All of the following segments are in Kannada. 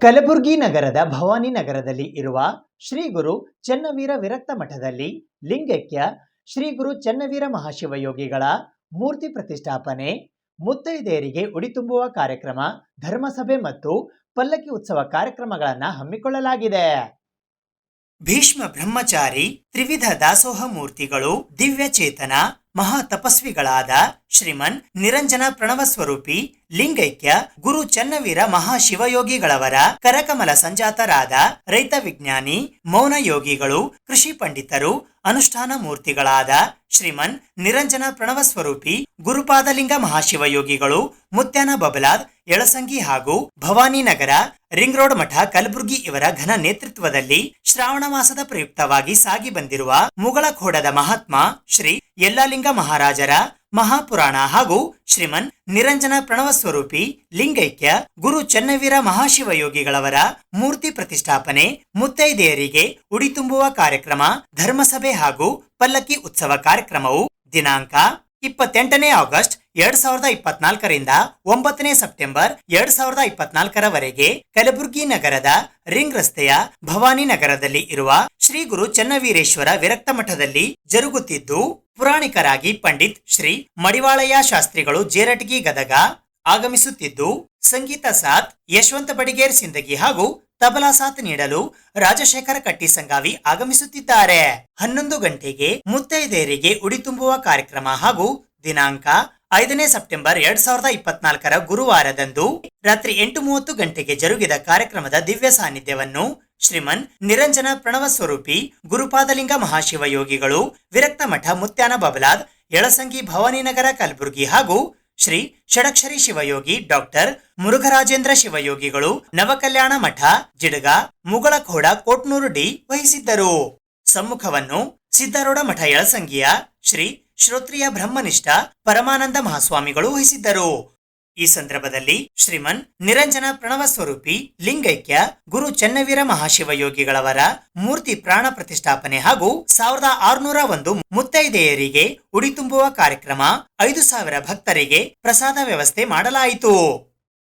ಕಲಬುರಗಿ ನಗರದ ಭವಾನಿ ನಗರದಲ್ಲಿ ಇರುವ ಶ್ರೀ ಗುರು ಚೆನ್ನವೀರ ವಿರಕ್ತ ಮಠದಲ್ಲಿ ಲಿಂಗೈಕ್ಯ ಶ್ರೀ ಗುರು ಚೆನ್ನವೀರ ಮಹಾಶಿವಯೋಗಿಗಳ ಮೂರ್ತಿ ಪ್ರತಿಷ್ಠಾಪನೆ, ಮುತ್ತೈದೆಯರಿಗೆ ಉಡಿ ತುಂಬುವ ಕಾರ್ಯಕ್ರಮ, ಧರ್ಮಸಭೆ ಮತ್ತು ಪಲ್ಲಕ್ಕಿ ಉತ್ಸವ ಕಾರ್ಯಕ್ರಮಗಳನ್ನು ಹಮ್ಮಿಕೊಳ್ಳಲಾಗಿದೆ. ಭೀಷ್ಮ ಬ್ರಹ್ಮಚಾರಿ ತ್ರಿವಿಧ ದಾಸೋಹ ಮೂರ್ತಿಗಳು ದಿವ್ಯ ಚೇತನ ಮಹಾ ತಪಸ್ವಿಗಳಾದ ಶ್ರೀಮನ್ ನಿರಂಜನ ಪ್ರಣವ ಸ್ವರೂಪಿ ಲಿಂಗೈಕ್ಯ ಗುರು ಚನ್ನವೀರ ಮಹಾಶಿವಯೋಗಿಗಳವರ ಕರಕಮಲ ಸಂಜಾತರಾದ ರೈತ ವಿಜ್ಞಾನಿ, ಮೌನ ಯೋಗಿಗಳು, ಕೃಷಿ ಪಂಡಿತರು, ಅನುಷ್ಠಾನ ಮೂರ್ತಿಗಳಾದ ಶ್ರೀಮನ್ ನಿರಂಜನ ಪ್ರಣವ ಸ್ವರೂಪಿ ಗುರುಪಾದಲಿಂಗ ಮಹಾಶಿವಯೋಗಿಗಳು ಮುತ್ಯಾನ ಬಬಲಾದ್ ಎಳಸಂಗಿ ಹಾಗೂ ಭವಾನಿ ನಗರ ರಿಂಗ್ ರೋಡ್ ಮಠ ಕಲಬುರ್ಗಿ ಇವರ ಘನ ನೇತೃತ್ವದಲ್ಲಿ ಶ್ರಾವಣ ಮಾಸದ ಪ್ರಯುಕ್ತವಾಗಿ ಸಾಗಿ ಬಂದಿರುವ ಮುಗಳಖೋಡದ ಮಹಾತ್ಮ ಶ್ರೀ ಯಲ್ಲಾಲಿಂಗ ಮಹಾರಾಜರ ಮಹಾಪುರಾಣ ಹಾಗೂ ಶ್ರೀಮನ್ ನಿರಂಜನ ಪ್ರಣವ ಸ್ವರೂಪಿ ಲಿಂಗೈಕ್ಯ ಗುರು ಚನ್ನವೀರ ಮಹಾಶಿವಯೋಗಿಗಳವರ ಮೂರ್ತಿ ಪ್ರತಿಷ್ಠಾಪನೆ ಮುತ್ತೈದೆಯರಿಗೆ ಉಡಿ ತುಂಬುವ ಕಾರ್ಯಕ್ರಮ, ಧರ್ಮಸಭೆ ಹಾಗೂ ಪಲ್ಲಕ್ಕಿ ಉತ್ಸವ ಕಾರ್ಯಕ್ರಮವು ದಿನಾಂಕ ಇಪ್ಪತ್ತೆಂಟನೇ ಆಗಸ್ಟ್ ಎರಡ್ ಸಾವಿರದ ಇಪ್ಪತ್ನಾಲ್ಕರಿಂದ ಒಂಬತ್ತನೇ ಸೆಪ್ಟೆಂಬರ್ ಎರಡ್ ಸಾವಿರದ ಇಪ್ಪತ್ನಾಲ್ಕರವರೆಗೆ ಕಲಬುರಗಿ ನಗರದ ರಿಂಗ್ ರಸ್ತೆಯ ಭವಾನಿ ನಗರದಲ್ಲಿ ಇರುವ ಶ್ರೀ ಗುರು ಚನ್ನವೀರೇಶ್ವರ ವಿರಕ್ತ ಮಠದಲ್ಲಿ ಜರುಗುತ್ತಿದ್ದು ಪುರಾಣಿಕರಾಗಿ ಪಂಡಿತ್ ಶ್ರೀ ಮಡಿವಾಳಯ್ಯ ಶಾಸ್ತ್ರಿಗಳು ಜೇರಟಗಿ ಗದಗ ಆಗಮಿಸುತ್ತಿದ್ದು, ಸಂಗೀತ ಸಾಥ್, ಯಶವಂತ ಬಡಿಗೇರ್ ಸಿಂದಗಿ ಹಾಗೂ ತಬಲಾ ಸಾಥ್ ನೀಡಲು ರಾಜಶೇಖರ ಕಟ್ಟಿ ಸಂಗಾವಿ ಆಗಮಿಸುತ್ತಿದ್ದಾರೆ. ಹನ್ನೊಂದು ಗಂಟೆಗೆ ಮುತ್ತೈದೆಯರಿಗೆ ಉಡಿ ತುಂಬುವ ಕಾರ್ಯಕ್ರಮ ಹಾಗೂ ದಿನಾಂಕ ಐದನೇ ಸೆಪ್ಟೆಂಬರ್ ಎರಡ್ ಸಾವಿರದ ಇಪ್ಪತ್ನಾಲ್ಕರ ಗುರುವಾರದಂದು ರಾತ್ರಿ ಎಂಟು ಮೂವತ್ತು ಗಂಟೆಗೆ ಜರುಗಿದ ಕಾರ್ಯಕ್ರಮದ ದಿವ್ಯ ಸಾನ್ನಿಧ್ಯವನ್ನು ಶ್ರೀಮನ್ ನಿರಂಜನ ಪ್ರಣವ ಸ್ವರೂಪಿ, ಗುರುಪಾದಲಿಂಗ ಮಹಾಶಿವಯೋಗಿಗಳು ವಿರಕ್ತ ಮಠ ಮುತ್ಯಾನ ಬಬಲಾದ್, ಯಳಸಂಗಿ ಭವಾನಿನಗರ ಕಲಬುರಗಿ ಹಾಗೂ ಶ್ರೀ ಷಡಕ್ಷರಿ ಶಿವಯೋಗಿ ಡಾಕ್ಟರ್ ಮುರುಘರಾಜೇಂದ್ರ ಶಿವಯೋಗಿಗಳು, ನವಕಲ್ಯಾಣ ಮಠ, ಜಿಡಗ, ಮುಗಳಖೋಡ, ಕೋಟ್ನೂರು ಡಿ ವಹಿಸಿದ್ದರು. ಸಮ್ಮುಖವನ್ನು ಸಿದ್ದಾರೂಢ ಮಠ ಯಳಸಂಗಿಯ ಶ್ರೀ ಶ್ರೋತ್ರಿಯ ಬ್ರಹ್ಮನಿಷ್ಠ ಪರಮಾನಂದ ಮಹಾಸ್ವಾಮಿಗಳು ವಹಿಸಿದ್ದರು. ಈ ಸಂದರ್ಭದಲ್ಲಿ ಶ್ರೀಮನ್ ನಿರಂಜನ ಪ್ರಣವ ಸ್ವರೂಪಿ ಲಿಂಗೈಕ್ಯ ಗುರು ಚನ್ನವೀರ ಮಹಾಶಿವಯೋಗಿಗಳವರ ಮೂರ್ತಿ ಪ್ರಾಣ ಪ್ರತಿಷ್ಠಾಪನೆ ಹಾಗೂ ಸಾವಿರದ ಆರುನೂರ ಒಂದು ಮುತ್ತೈದೆಯರಿಗೆ ಉಡಿ ತುಂಬುವ ಕಾರ್ಯಕ್ರಮ, ಐದು ಸಾವಿರ ಭಕ್ತರಿಗೆ ಪ್ರಸಾದ ವ್ಯವಸ್ಥೆ ಮಾಡಲಾಯಿತು.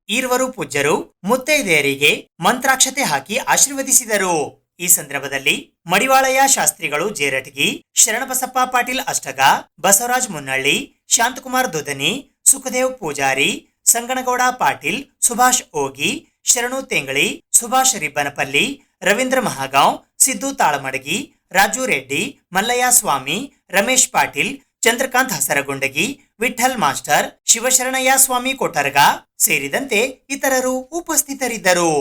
ಈರ್ವರು ಪೂಜ್ಯರು ಮುತ್ತೈದೆಯರಿಗೆ ಮಂತ್ರಾಕ್ಷತೆ ಹಾಕಿ ಆಶೀರ್ವದಿಸಿದರು. ಈ ಸಂದರ್ಭದಲ್ಲಿ ಮಡಿವಾಳಯ ಶಾಸ್ತ್ರಿಗಳು ಜೇರಟಗಿ, ಶರಣಬಸಪ್ಪ ಪಾಟೀಲ್ ಅಷ್ಟಗ, ಬಸವರಾಜ್ ಮುನ್ನಳ್ಳಿ, ಶಾಂತಕುಮಾರ್ ದುದನಿ ಸುಖದೇವ್ ಪೂಜಾರಿ ಸಂಗನಗೌಡ ಪಾಟೀಲ್, ಸುಭಾಷ್ ಓಗಿ, ಶರಣು ತೆಂಗಳಿ, ಸುಭಾಷ್ ರಿಬ್ಬನಪಲ್ಲಿ, ರವೀಂದ್ರ ಮಹಾಗಾಂವ್, ಸಿದ್ದು ತಾಳಮಡಗಿ, ರಾಜು ರೆಡ್ಡಿ, ಮಲ್ಲಯ್ಯ ಸ್ವಾಮಿ, ರಮೇಶ್ ಪಾಟೀಲ್, ಚಂದ್ರಕಾಂತ್ ಹಸರಗುಂಡಗಿ ವಿಠಲ್ ಮಾಸ್ಟರ್, ಶಿವಶರಣಯ್ಯ ಸ್ವಾಮಿ ಕೊಟರ್ಗ ಸೇರಿದಂತೆ ಇತರರು ಉಪಸ್ಥಿತರಿದ್ದರು.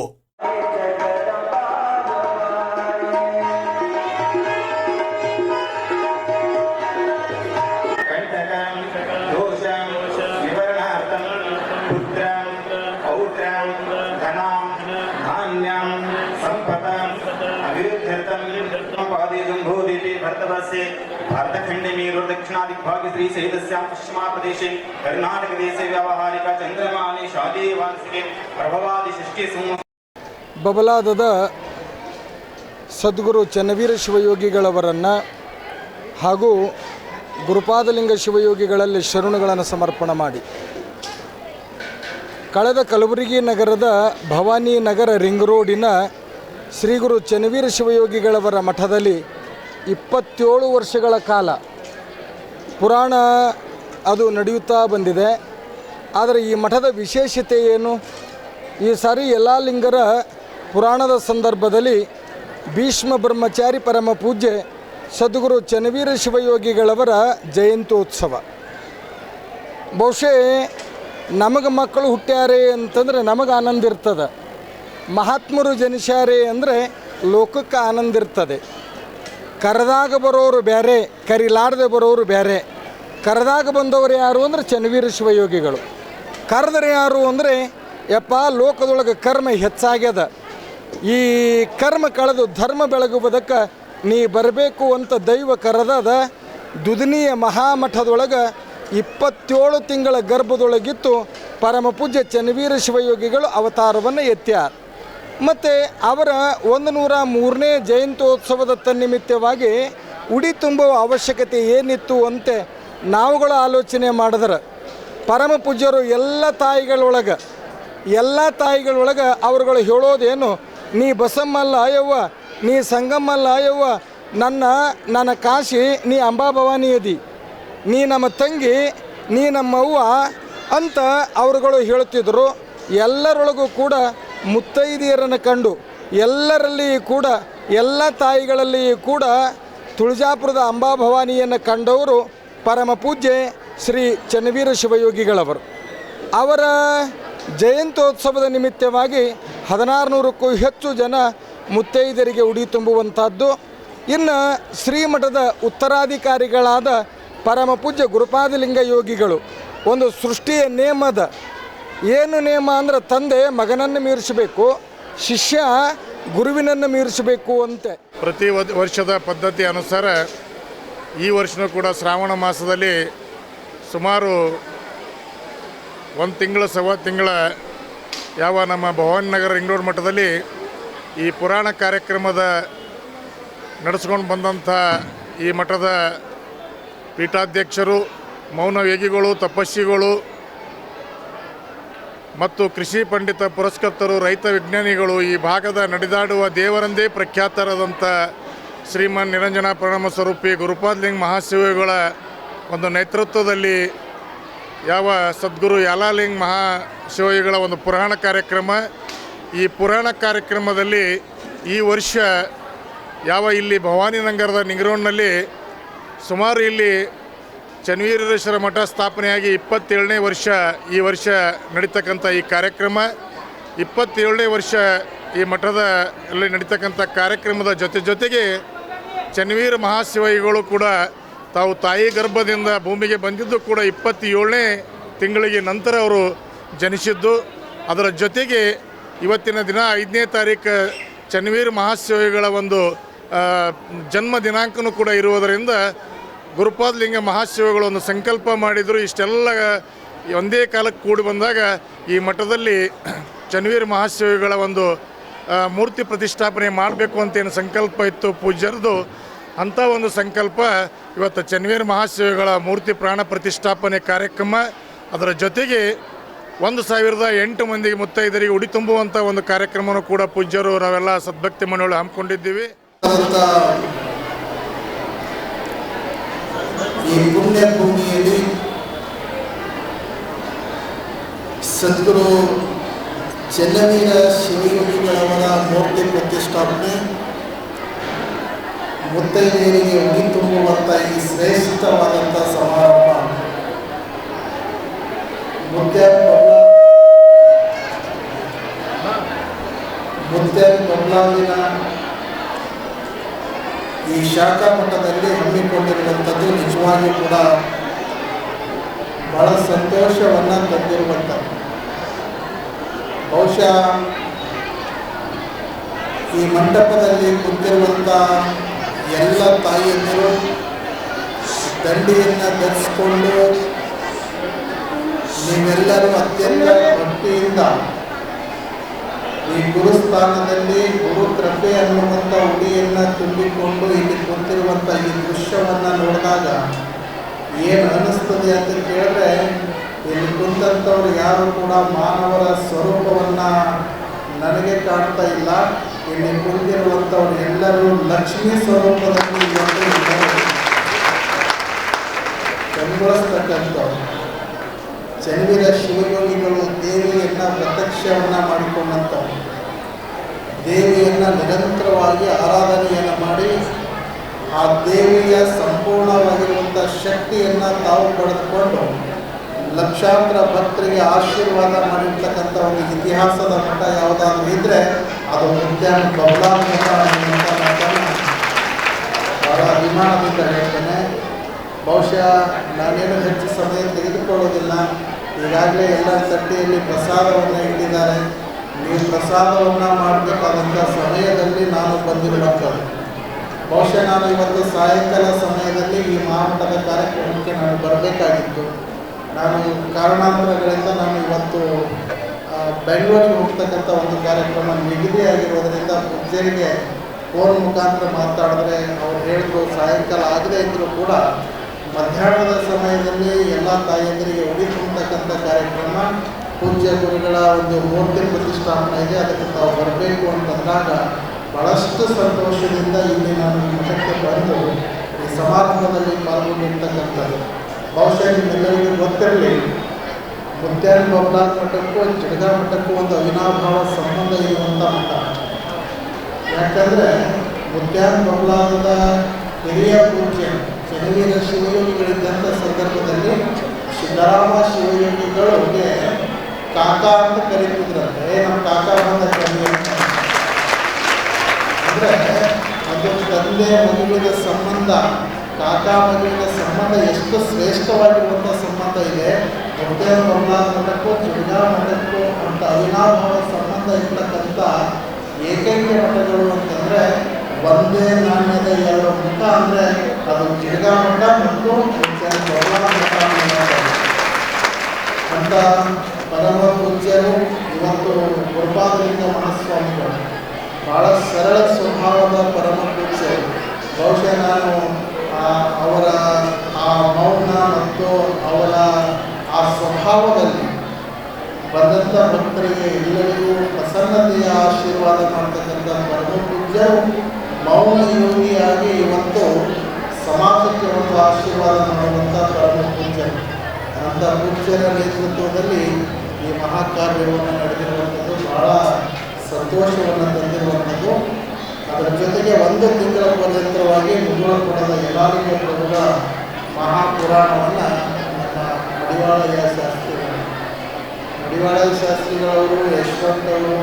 धान्यं सम्पदम् अभिवृद्ध्यर्थं पादेजम्भूदेवी भरतवर्षे भारतखण्डे मेरु दक्षिणादिग्भागे श्रीशैलस्यां पश्चिमाप्रदेशे कर्णाटकदेशे व्यावहारिक चन्द्रमाने शादेवांशिके प्रभवादिषष्टि संवत्सरे ಬಬಲಾದದ ಸದ್ಗುರು ಚನ್ನವೀರ ಶಿವಯೋಗಿಗಳವರನ್ನು ಹಾಗೂ ಗುರುಪಾದಲಿಂಗ ಶಿವಯೋಗಿಗಳಲ್ಲಿ ಶರಣುಗಳನ್ನು ಸಮರ್ಪಣೆ ಮಾಡಿ ಕಳೆದ ಕಲಬುರಗಿ ನಗರದ ಭವಾನಿ ನಗರ ರಿಂಗ್ ರೋಡಿನ ಶ್ರೀ ಗುರು ಚನ್ನವೀರ ಶಿವಯೋಗಿಗಳವರ ಮಠದಲ್ಲಿ ಇಪ್ಪತ್ತೇಳು ವರ್ಷಗಳ ಕಾಲ ಪುರಾಣ ಅದು ನಡೆಯುತ್ತಾ ಬಂದಿದೆ. ಆದರೆ ಈ ಮಠದ ವಿಶೇಷತೆ ಏನು? ಈ ಸಾರಿ ಎಲ್ಲ ಲಿಂಗರ ಪುರಾಣದ ಸಂದರ್ಭದಲ್ಲಿ ಭೀಷ್ಮ ಬ್ರಹ್ಮಚಾರಿ ಪರಮ ಪೂಜೆ ಸದ್ಗುರು ಚನ್ನವೀರ ಶಿವಯೋಗಿಗಳವರ ಜಯಂತ್ಯೋತ್ಸವ. ಬಹುಶಃ ನಮಗೆ ಮಕ್ಕಳು ಹುಟ್ಟ್ಯಾರೆ ಅಂತಂದ್ರೆ ನಮಗೆ ಆನಂದ ಇರ್ತದೆ. ಮಹಾತ್ಮರು ಜನಿಸ್ಯಾರೆ ಅಂದರೆ ಲೋಕಕ್ಕೆ ಆನಂದ ಇರ್ತದೆ. ಕರೆದಾಗ ಬರೋರು ಬೇರೆ ಕರಿಲಾರದೆ ಬರೋರು ಬೇರೆ ಕರೆದಾಗ ಬಂದವರು ಯಾರು ಅಂದರೆ ಚನ್ನವೀರ ಶಿವಯೋಗಿಗಳು. ಕರೆದರೆ ಯಾರು ಅಂದರೆ, ಯಪ್ಪ, ಲೋಕದೊಳಗೆ ಕರ್ಮ ಹೆಚ್ಚಾಗ್ಯದ. ಈ ಕರ್ಮ ಕಳೆದು ಧರ್ಮ ಬೆಳಗುವುದಕ್ಕೆ ನೀ ಬರಬೇಕು ಅಂತ ದೈವ ಕರೆದದ ದುದನಿಯ ಮಹಾಮಠದೊಳಗೆ ಇಪ್ಪತ್ತೇಳು ತಿಂಗಳ ಗರ್ಭದೊಳಗಿತ್ತು. ಪರಮ ಪೂಜ್ಯ ಚನ್ನವೀರ ಶಿವಯೋಗಿಗಳು ಅವತಾರವನ್ನು ಎತ್ತ್ಯಾರ. ಮತ್ತು ಅವರ ಒಂದು ನೂರ ಮೂರನೇ ಜಯಂತ್ಯೋತ್ಸವದ ತನ್ನಿಮಿತ್ತವಾಗಿ ಉಡಿ ತುಂಬುವ ಅವಶ್ಯಕತೆ ಏನಿತ್ತು ಅಂತೆ ನಾವುಗಳು ಆಲೋಚನೆ ಮಾಡಿದ್ರೆ. ಪರಮ ಪೂಜ್ಯರು ಎಲ್ಲ ತಾಯಿಗಳೊಳಗೆ ಎಲ್ಲ ತಾಯಿಗಳೊಳಗೆ ಅವರುಗಳು ಹೇಳೋದೇನು, ನೀ ಬಸಮ್ಮಲ್ಲ ಆಯವ್ವ ನೀ ಸಂಗಮ್ಮಲ್ಲ ಆಯವ್ವ ನನ್ನ ನನ್ನ ಕಾಶಿ, ನೀ ಅಂಬಾಭವಾನಿ ಅದಿ ನೀ ನಮ್ಮ ತಂಗಿ, ನೀ ನಮ್ಮವ್ವ ಅಂತ ಅವರುಗಳು ಹೇಳುತ್ತಿದ್ದರು ಎಲ್ಲರೊಳಗೂ ಕೂಡ ಮುತ್ತೈದೆಯರನ್ನು ಕಂಡು, ಎಲ್ಲರಲ್ಲಿ ಕೂಡ, ಎಲ್ಲ ತಾಯಿಗಳಲ್ಲಿಯೂ ಕೂಡ ತುಳಜಾಪುರದ ಅಂಬಾಭವಾನಿಯನ್ನು ಕಂಡವರು ಪರಮ ಪೂಜ್ಯ ಶ್ರೀ ಚನ್ನವೀರ ಶಿವಯೋಗಿಗಳವರು. ಅವರ ಜಯಂತ್ಯೋತ್ಸವದ ನಿಮಿತ್ತವಾಗಿ ಹದಿನಾರು ನೂರಕ್ಕೂ ಹೆಚ್ಚು ಜನ ಮುತ್ತೈದರಿಗೆ ಉಡಿ ತುಂಬುವಂಥದ್ದು. ಇನ್ನು ಶ್ರೀಮಠದ ಉತ್ತರಾಧಿಕಾರಿಗಳಾದ ಪರಮ ಪೂಜ್ಯ ಗುರುಪಾದಲಿಂಗ ಯೋಗಿಗಳು, ಒಂದು ಸೃಷ್ಟಿಯ ನಿಯಮದ ಏನು ನೇಮ ಅಂದ್ರೆ ತಂದೆ ಮಗನನ್ನು ಮೀರಿಸಬೇಕು, ಶಿಷ್ಯ ಗುರುವಿನನ್ನು ಮೀರಿಸಬೇಕು ಅಂತೆ. ಪ್ರತಿ ವರ್ಷದ ಪದ್ಧತಿ ಅನುಸಾರ ಈ ವರ್ಷನೂ ಕೂಡ ಶ್ರಾವಣ ಮಾಸದಲ್ಲಿ ಸುಮಾರು ಒಂದು ತಿಂಗಳ ಸವ ತಿಂಗಳ ಯಾವ ನಮ್ಮ ಭವಾನಿ ನಗರ ರಿಂಗ್ ಮಠದಲ್ಲಿ ಈ ಪುರಾಣ ಕಾರ್ಯಕ್ರಮದ ನಡೆಸ್ಕೊಂಡು ಬಂದಂಥ ಈ ಮಠದ ಪೀಠಾಧ್ಯಕ್ಷರು, ಮೌನ ವೇಗಿಗಳು, ತಪಸ್ವಿಗಳು ಮತ್ತು ಕೃಷಿ ಪಂಡಿತ ಪುರಸ್ಕರ್ತರು, ರೈತ ವಿಜ್ಞಾನಿಗಳು ಈ ಭಾಗದ ನಡೆದಾಡುವ ದೇವರಂದೇ ಪ್ರಖ್ಯಾತರಾದಂಥ ಶ್ರೀಮನ್ ನಿರಂಜನ ಪ್ರಣಾಮ ಸ್ವರೂಪಿ ಗುರುಪಾದಲಿಂಗ ಮಹಾಶಿವಗಳ ಒಂದು ನೇತೃತ್ವದಲ್ಲಿ ಯಾವ ಸದ್ಗುರು ಯಾಲಾಲಿಂಗ್ ಮಹಾಶಿವಯಿಗಳ ಒಂದು ಪುರಾಣ ಕಾರ್ಯಕ್ರಮ. ಈ ಪುರಾಣ ಕಾರ್ಯಕ್ರಮದಲ್ಲಿ ಈ ವರ್ಷ ಯಾವ ಇಲ್ಲಿ ಭವಾನಿ ನಗರದ ನಿಂಗರೋಡ್ನಲ್ಲಿ ಸುಮಾರು ಇಲ್ಲಿ ಚನ್ನವೀರೇಶ್ವರ ಮಠ ಸ್ಥಾಪನೆಯಾಗಿ ಇಪ್ಪತ್ತೇಳನೇ ವರ್ಷ ಈ ವರ್ಷ ನಡೀತಕ್ಕಂಥ ಈ ಕಾರ್ಯಕ್ರಮ. ಇಪ್ಪತ್ತೇಳನೇ ವರ್ಷ ಈ ಮಠದ ಅಲ್ಲಿ ನಡೀತಕ್ಕಂಥ ಕಾರ್ಯಕ್ರಮದ ಜೊತೆ ಜೊತೆಗೆ ಚನ್ನವೀರ ಮಹಾಶಿವೈಗಳು ಕೂಡ ತಾವು ತಾಯಿ ಗರ್ಭದಿಂದ ಭೂಮಿಗೆ ಬಂದಿದ್ದು ಕೂಡ ಇಪ್ಪತ್ತೇಳನೇ ತಿಂಗಳಿಗೆ ನಂತರ ಅವರು ಜನಿಸಿದ್ದು. ಅದರ ಜೊತೆಗೆ ಇವತ್ತಿನ ದಿನ ಐದನೇ ತಾರೀಕು ಚನ್ನವೀರ ಮಹಾಶಿವೈಗಳ ಒಂದು ಜನ್ಮ ದಿನಾಂಕನೂ ಕೂಡ ಇರುವುದರಿಂದ ಗುರುಪಾದಲಿಂಗ ಮಹಾಶಿವಗಳು ಒಂದು ಸಂಕಲ್ಪ ಮಾಡಿದರು. ಇಷ್ಟೆಲ್ಲ ಒಂದೇ ಕಾಲಕ್ಕೆ ಕೂಡಿ ಬಂದಾಗ ಈ ಮಠದಲ್ಲಿ ಚನ್ವೀರ್ ಮಹಾಶಿವಗಳ ಒಂದು ಮೂರ್ತಿ ಪ್ರತಿಷ್ಠಾಪನೆ ಮಾಡಬೇಕು ಅಂತ ಏನು ಸಂಕಲ್ಪ ಇತ್ತು ಪೂಜ್ಯರದು. ಅಂಥ ಒಂದು ಸಂಕಲ್ಪ ಇವತ್ತು ಚನ್ವೀರ್ ಮಹಾಶಿವಗಳ ಮೂರ್ತಿ ಪ್ರಾಣ ಪ್ರತಿಷ್ಠಾಪನೆ ಕಾರ್ಯಕ್ರಮ ಅದರ ಜೊತೆಗೆ ಒಂದು ಸಾವಿರದ ಎಂಟು ಮಂದಿಗೆ ಮುತ್ತೈದರಿಗೆ ಉಡಿ ತುಂಬುವಂಥ ಒಂದು ಕಾರ್ಯಕ್ರಮನೂ ಕೂಡ ಪೂಜ್ಯರು ನಾವೆಲ್ಲ ಸದ್ಭಕ್ತಿ ಮನೆಯೊಳಗೆ ಹಮ್ಮಿಕೊಂಡಿದ್ದೀವಿ. ಈ ಪುಣ್ಯ ಭೂಮಿಯಲ್ಲಿ ಸದ್ಗುರು ಚೆನ್ನವೀರ ಶಿವಯೋಗಿಗಳವರ ಮೂರ್ತಿ ಪ್ರತಿಷ್ಠಾಪನೆ ಮುತ್ತೈದೆಯರಿಗೆ ಉಗಿ ತುಂಬುವಂಥ ಈ ಶ್ರೇಷ್ಠವಾದಂಥ ಸಮಾರಂಭ. ಮುದ್ದೆ ಮುದ್ದೆ ಬಬ್ಲಾವಿನ ಈ ಶಾಖಾ ಮಠದಲ್ಲಿ ಹಮ್ಮಿಕೊಂಡಿರುವಂಥದ್ದು ನಿಜವಾಗಿ ಕೂಡ ಬಹಳ ಸಂತೋಷವನ್ನು ತಂದಿರುವಂಥ ಬಹುಶಃ ಈ ಮಂಟಪದಲ್ಲಿ ಕುಂತಿರುವಂಥ ಎಲ್ಲ ತಾಯಿಯಂದಿರು ದಂಡಿಯನ್ನು ಧರಿಸಿಕೊಂಡು ನೀವೆಲ್ಲರೂ ಅತ್ಯಂತ ಭಕ್ತಿಯಿಂದ ಈ ಗುರುಸ್ಥಾನದಲ್ಲಿ ಗುರು ಕೃಪೆ ಅನ್ನುವಂಥ ಉಡಿಯನ್ನು ತುಂಬಿಕೊಂಡು ಕುಂತಿರುವಂಥ ಈ ದೃಶ್ಯವನ್ನು ನೋಡಿದಾಗ ಏನು ಅನ್ನಿಸ್ತದೆ ಅಂತ ಕೇಳಿದ್ರೆ, ಇಲ್ಲಿ ಕುಂತಂಥವ್ರು ಯಾರು ಕೂಡ ಮಾನವರ ಸ್ವರೂಪವನ್ನು ನನಗೆ ಕಾಣ್ತಾ ಇಲ್ಲ. ಇಲ್ಲಿ ಕುಂತಿರುವಂಥವ್ರು ಎಲ್ಲರೂ ಲಕ್ಷ್ಮೀ ಸ್ವರೂಪದಲ್ಲಿ ಕಂಗೊಳಿಸ್ತಕ್ಕಂಥವ್ರು ಚಂದಿರ ಶಿವಯೋಗಿಗಳು ದೇವಿಯನ್ನು ಪ್ರತ್ಯಕ್ಷವನ್ನು ಮಾಡಿಕೊಂಡಂಥವ್ರು. ದೇವಿಯನ್ನು ನಿರಂತರವಾಗಿ ಆರಾಧನೆಯನ್ನು ಮಾಡಿ ಆ ದೇವಿಯ ಸಂಪೂರ್ಣವಾಗಿರುವಂಥ ಶಕ್ತಿಯನ್ನು ತಾವು ಪಡೆದುಕೊಂಡು ಲಕ್ಷಾಂತರ ಭಕ್ತರಿಗೆ ಆಶೀರ್ವಾದ ಮಾಡಿರ್ತಕ್ಕಂಥ ಒಂದು ಇತಿಹಾಸದ ಮಠ ಯಾವುದಾದ್ರೂ ಇದ್ದರೆ ಅದು ಅನ್ನುವಂಥ ಮಾತನ್ನು ಬಹಳ ಅಭಿಮಾನದಿಂದ ಹೇಳ್ತೇನೆ. ಬಹುಶಃ ನಾನೇನು ಹೆಚ್ಚು ಸಮಯ ತೆಗೆದುಕೊಳ್ಳೋದಿಲ್ಲ. ಈಗಾಗಲೇ ಎಲ್ಲ ತಟ್ಟೆಯಲ್ಲಿ ಪ್ರಸಾದವನ್ನು ಇಟ್ಟಿದ್ದಾರೆ. ನೀವು ಪ್ರಸಾದವನ್ನು ಮಾಡಬೇಕಾದಂಥ ಸಮಯದಲ್ಲಿ ನಾನು ಬಂದಿರುವಂಥದ್ದು ಬಹುಶಃ ನಾನು ಇವತ್ತು ಸಾಯಂಕಾಲ ಸಮಯದಲ್ಲಿ ಈ ಮಾರಾಟದ ಕಾರ್ಯಕ್ರಮಕ್ಕೆ ನಾನು ಬರಬೇಕಾಗಿತ್ತು. ನಾನು ಕಾರಣಾಂತರಗಳಿಂದ ನಾನು ಇವತ್ತು ಬೆಂಗಳೂರಿಗೆ ಹೋಗ್ತಕ್ಕಂಥ ಒಂದು ಕಾರ್ಯಕ್ರಮ ನಿಗದಿಯಾಗಿರೋದರಿಂದ ಉಜ್ಜೇರಿಗೆ ಫೋನ್ ಮುಖಾಂತರ ಮಾತಾಡಿದ್ರೆ ಅವ್ರು ಹೇಳಿದ್ರು, ಸಾಯಂಕಾಲ ಆಗದೆ ಇದ್ದರೂ ಕೂಡ ಮಧ್ಯಾಹ್ನದ ಸಮಯದಲ್ಲಿ ಎಲ್ಲ ತಾಯಂದಿರಿಗೆ ಉಡಿ ಕಾರ್ಯಕ್ರಮ, ಪೂಜ್ಯ ಗುರುಗಳ ಒಂದು ಮೂರ್ತಿ ಪ್ರತಿಷ್ಠಾಪನೆ ಇದೆ, ಅದಕ್ಕೆ ತಾವು ಬರಬೇಕು ಅಂತಂದಾಗ ಭಾಳಷ್ಟು ಸಂತೋಷದಿಂದ ಇಲ್ಲಿ ನಾನು ಈ ಮಠಕ್ಕೆ ಬಂದು ಈ ಸಮಾರಂಭದಲ್ಲಿ ಪಾಲ್ಗೊಂಡಿರ್ತಕ್ಕಂಥದ್ದು. ಬಹುಶಃ ನಿಮ್ಮೆಲ್ಲರಿಗೂ ಗೊತ್ತಿರಲಿ ಮುತ್ಯಾನ ಬೊಮ್ಮಲಾದ ಮಠಕ್ಕೂ ಜಡಗಾ ಮಠಕ್ಕೂ ಒಂದು ಅವಿನಾಭಾವ ಸಂಬಂಧ ಇರುವಂಥ ಮಠ. ಯಾಕಂದರೆ ಮುತ್ಯಾನ ಬೊಮ್ಮಲಾದ ಹಿರಿಯ ಪೂಜ್ಯ ಚನ್ನವೀರ ಶಿವಯೋಗಿಗಳಿದ್ದಂಥ ಸಂದರ್ಭದಲ್ಲಿ ಸಿದ್ದರಾಮ ಶಿವಯೋಗಿಗಳಿಗೆ ಕಾಕಾ ಅಂತ ಕರೀತಿದ್ರಂತೆ "ಏ, ನಮ್ಮ ಕಾಕಾ ಬಂದ ಕರಿ ಅಂತ. ಅಂದರೆ ಅದು ತಂದೆ ಮಗುವಿನ ಸಂಬಂಧ ಕಾಕ ಮಗುವಿನ ಸಂಬಂಧ ಎಷ್ಟು ಶ್ರೇಷ್ಠವಾಗಿರುವಂಥ ಸಂಬಂಧ ಇದೆ ಮುದ್ದೇನ ಬೊಮ್ಮಲಾದ ಮಠಕ್ಕೂ ಚುಡಿಗಾ ಮಠಕ್ಕೂ ಅಂತ ಅವಿನಾಭಾವ ಸಂಬಂಧ ಇರ್ತಕ್ಕಂಥ ಏಕೈಕ ಮಠಗಳು ಅಂತಂದರೆ ಒಂದೇ ನಾಣ್ಯದ ಎರಡು ಮುಖ ಅಂದರೆ ಅದು ಚಿಡಗಾ ಮಠ ಮತ್ತು. ಅಂತ ಪರಮ ಪೂಜ್ಯರು ಇವತ್ತು ಗುರುಪಾದಲಿಂಗ ಮಹಾಸ್ವಾಮಿಗಳು ಭಾಳ ಸರಳ ಸ್ವಭಾವದ ಪರಮ ಪೂಜೆ ಬಹುಶಃ ನಾನು ಅವರ, ಆ ಮೌನ ಮತ್ತು ಅವರ, ಆ ಸ್ವಭಾವದಲ್ಲಿ ಬಂದಂಥ ಭಕ್ತರಿಗೆ ಎಲ್ಲರಿಗೂ ಪ್ರಸನ್ನತೆಯ ಆಶೀರ್ವಾದ ಮಾಡ್ತಕ್ಕಂಥ ಪರಮ ಪೂಜ್ಯ ಮೌನ ಯೋಗಿಯಾಗಿ ಇವತ್ತು ಸಮಾಜಕ್ಕೆ ಒಂದು ಆಶೀರ್ವಾದ ಮಾಡುವಂಥ ಪರಮ ಪೂಜ್ಯರು ಅಂಥ ಪೂಜ್ಯರ ನೇತೃತ್ವದಲ್ಲಿ ಈ ಮಹಾಕಾವ್ಯವನ್ನು ನಡೆದಿರುವಂಥದ್ದು ಬಹಳ ಸಂತೋಷವನ್ನು ತಂದಿರುವಂಥದ್ದು. ಅದರ ಜೊತೆಗೆ ಒಂದು ತಿಂಗಳ ಪರ್ಯಂತರವಾಗಿ ಮುಗುಳಪುರದ ಯಲಾಲಿಂಗ ಪ್ರಭುಗಳ ಮಹಾಪುರಾಣವನ್ನು ನಮ್ಮ ಮಡಿವಾಳಯ್ಯ ಶಾಸ್ತ್ರಿಗಳು. ಮಡಿವಾಳಯ್ಯ ಶಾಸ್ತ್ರಿಗಳವರು, ಯಶವಂತವರು.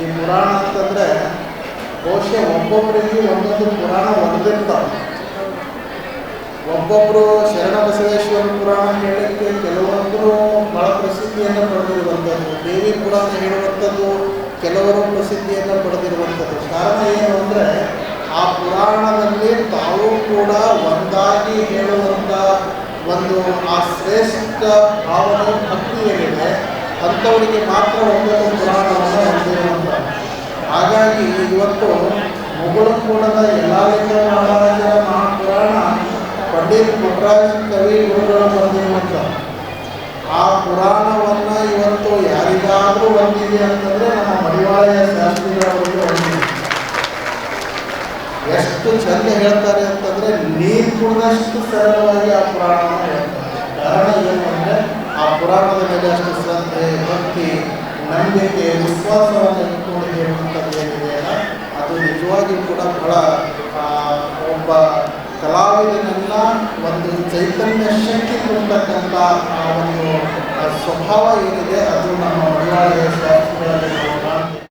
ಈ ಪುರಾಣ ಅಂತಂದರೆ ಬಹುಶಃ ಒಬ್ಬೊಬ್ಬರಿಗೆ ಒಂದೊಂದು ಪುರಾಣ ಒಡೆದಿರ್ತಾವೆ ಒಬ್ಬೊಬ್ಬರು ಶರಣ ಬಸವೇಶ್ವರ ಪುರಾಣ ಹೇಳಲಿಕ್ಕೆ ಕೆಲವೊಬ್ಬರು ಬಹಳ ಪ್ರಸಿದ್ಧಿಯನ್ನು ಪಡೆದಿರುವಂಥದ್ದು. ದೇವಿ ಪುರಾಣ ಹೇಳುವಂಥದ್ದು. ಕೆಲವರು ಪ್ರಸಿದ್ಧಿಯನ್ನು ಪಡೆದಿರುವಂಥದ್ದು. ಕಾರಣ ಏನು ಅಂದರೆ, ಆ ಪುರಾಣದಲ್ಲಿ ತಾವು ಕೂಡ ಒಂದಾಗಿ ಹೇಳುವಂಥ ಒಂದು ಆ ಶ್ರೇಷ್ಠ ಭಾವನೆ ಭಕ್ತಿ ಏನಿದೆ ಅಂಥವರಿಗೆ ಮಾತ್ರ ಒಂದೊಂದು ಪುರಾಣವನ್ನು ಹೊಂದಿರುವಂಥ. ಹಾಗಾಗಿ ಇವತ್ತು ಮುಗುಳಂಕೂಡದ ಎಲ್ಲ ರೀತಿಯ ಮಹಾರಾಜರ ಮಹಾಪುರಾಣ, ಪಂಡಿತ್ ಪುಟ್ಟರಾಜ ಕವಿ ಗುರುಗಳು ಬಂದಿರುವಂಥ ಆ ಪುರಾಣವನ್ನು ಇವತ್ತು ಯಾರಿಗಾದರೂ ಬಂದಿದೆ ಅಂತಂದರೆ ನಮ್ಮ ಮಡಿವಾಳೆಯ ಶಾಸ್ತ್ರಿಗಳವರಿಗೆ ಬಂದಿದೆ. ಎಷ್ಟು ಚಂದ ಹೇಳ್ತಾರೆ ಅಂತಂದರೆ ನೀರು ಕುಡಿದಷ್ಟು ಸರಳವಾಗಿ ಆ ಪುರಾಣವನ್ನು ಹೇಳ್ತಾರೆ. ಕಾರಣ ಏನು ಅಂದರೆ ಆ ಪುರಾಣದ ಮೇಲೆ ಅಷ್ಟು ಶ್ರದ್ಧೆ, ಭಕ್ತಿ, ನಂಬಿಕೆ, ವಿಶ್ವಾಸವನ್ನು ಇಟ್ಕೊಂಡು ಹೇಳುವಂಥದ್ದು ಏನಿದೆ ಅದು ನಿಜವಾಗಿಯೂ ಕೂಡ ಬಹಳ ಒಬ್ಬ ಕಲಾವಿದನೆಲ್ಲ ಒಂದು ಚೈತನ್ಯ ಶಕ್ತಿ ತುಂಬತಕ್ಕಂಥ ಆ ಒಂದು ಸ್ವಭಾವ ಏನಿದೆ ಅದು ನಮ್ಮ ಮಹಿಳಾ ಶಾಸ್ತ್ರಗಳಲ್ಲಿ